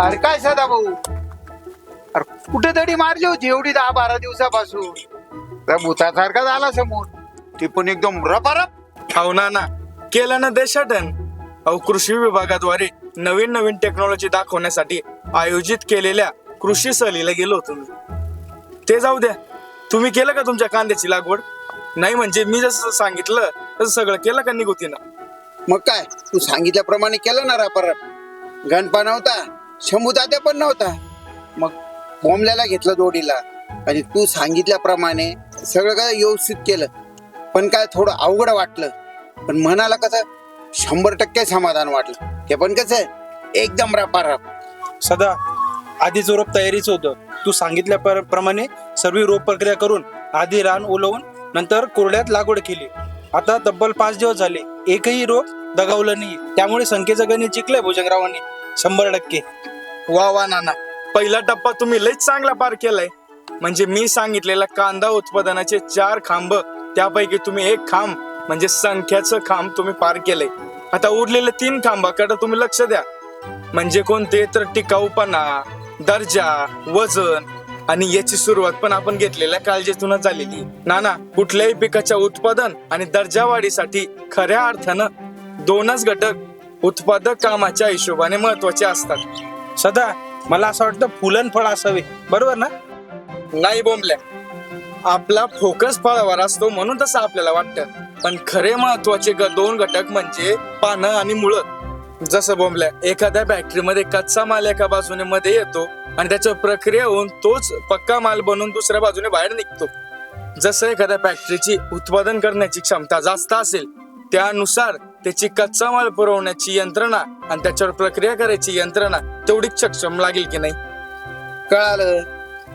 अरे काय सदा भाऊ? अरे कुठे तरी मारली होती एवढी दहा बारा दिवसापासून. त्या भूतासारखा झाला समोर. ती पण एकदम रपारप. हो ना ना. केलं ना देशाटन. अहो कृषी विभागाद्वारे नवीन नवीन टेक्नॉलॉजी दाखवण्यासाठी आयोजित केलेल्या कृषी सहलीला गेलो होतो मी. ते जाऊ द्या. तुम्ही केलं का तुमच्या कांद्याची लागवड? नाही म्हणजे मी जसं सांगितलं तसं सगळं केलं का निघुतीनं मग काय? तू सांगितल्याप्रमाणे केलं ना रपारप. गणपा नव्हता शंभूदात्या पण नव्हता. मग कोंबल्याला घेतलं जोडीला आणि तू सांगितल्याप्रमाणे सगळं काय व्यवस्थित केलं. पण काय थोडं अवघड वाटलं. पण मनाला कसं शंभर टक्के समाधान वाटलं. ते पण कसं एकदम रपारप. सदा आधीच रोप तयारीच होतं. तू सांगितल्या प्रमाणे सर्व रोप प्रक्रिया करून आधी रान ओलवून नंतर कोरड्यात लागवड केली. आता तब्बल पाच दिवस झाले. एकही रोप दगावलं नाही त्यामुळे संख्येचं गणित जिंकलंय भुजंगरावांनी. शंभर टक्के. वा वा नाना. पहिला टप्पा तुम्ही लईच चांगला पार केलाय. म्हणजे मी सांगितलेला कांदा उत्पादनाचे चार खांब त्यापैकी तुम्ही एक खांब म्हणजे संख्याचं खांब तुम्ही पार केलंय. आता उरलेले तीन खांबाकडे तुम्ही लक्ष द्या. म्हणजे कोणते? तर टिकाऊपणा दर्जा वजन आणि याची सुरुवात पण आपण घेतलेल्या काळजीतूनच झालेली. नाना कुठल्याही पिकाच्या उत्पादन आणि दर्जा वाढीसाठी खऱ्या अर्थानं दोनच घटक उत्पादक कामाच्या हिशोबाने महत्त्वाचे असतात. सदा मला असं वाटतं फुलन फळ असावे. बरोबर ना? नाही बोंबल्या. आपला फोकस फळावर असतो म्हणून तसं आपल्याला वाटतं. पण खरे महत्त्वाचे ग- दोन घटक म्हणजे पानं आणि मुळं. जसं बोंबल्या एखाद्या फॅक्टरीमध्ये कच्चा माल एका बाजूने मध्ये येतो आणि त्याच्या प्रक्रिया होऊन तोच पक्का माल बनवून दुसऱ्या बाजूने बाहेर निघतो. जसं एखाद्या फॅक्टरीची उत्पादन करण्याची क्षमता जास्त असेल त्यानुसार त्याची कच्चा माल पुरवण्याची यंत्रणा आणि त्याच्यावर प्रक्रिया करायची यंत्रणा तेवढीच सक्षम लागेल की नाही? कळालं.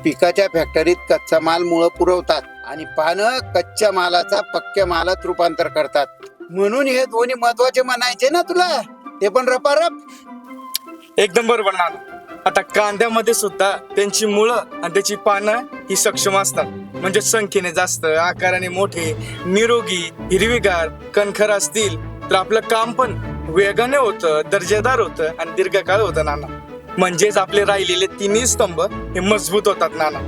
पिकाच्या फॅक्टरीत कच्चा माल मुळं पुरवतात आणि पानं कच्च्या मालाचा पक्क्या मालात रूपांतर करतात. म्हणून हे दोन्ही महत्त्वाचे म्हणायचे ना तुला? ते पण रपारप एकदम बरोबर ना आता कांद्यामध्ये सुद्धा त्यांची मुळं आणि त्याची पानं ही सक्षम असतात. म्हणजे संख्येने जास्त आकाराने मोठे निरोगी हिरवीगार कणखर असतील. तर आपलं काम पण वेगाने होतं दर्जेदार होतं आणि दीर्घकाळ होतं नाना. म्हणजेच आपले राहिलेले तिन्ही स्तंभ हे मजबूत होतात नाना.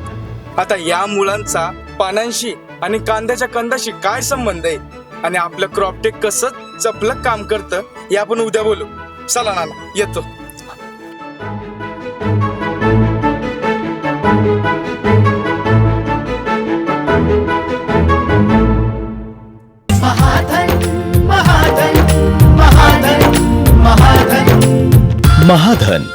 आता या मुलांचा पानांशी आणि कांद्याच्या कंदाशी काय संबंध आहे? आणि आपलं क्रॉपटेक कसं चपलक काम करतं हे आपण उद्या बोलू. चला नाना येतो. महाधन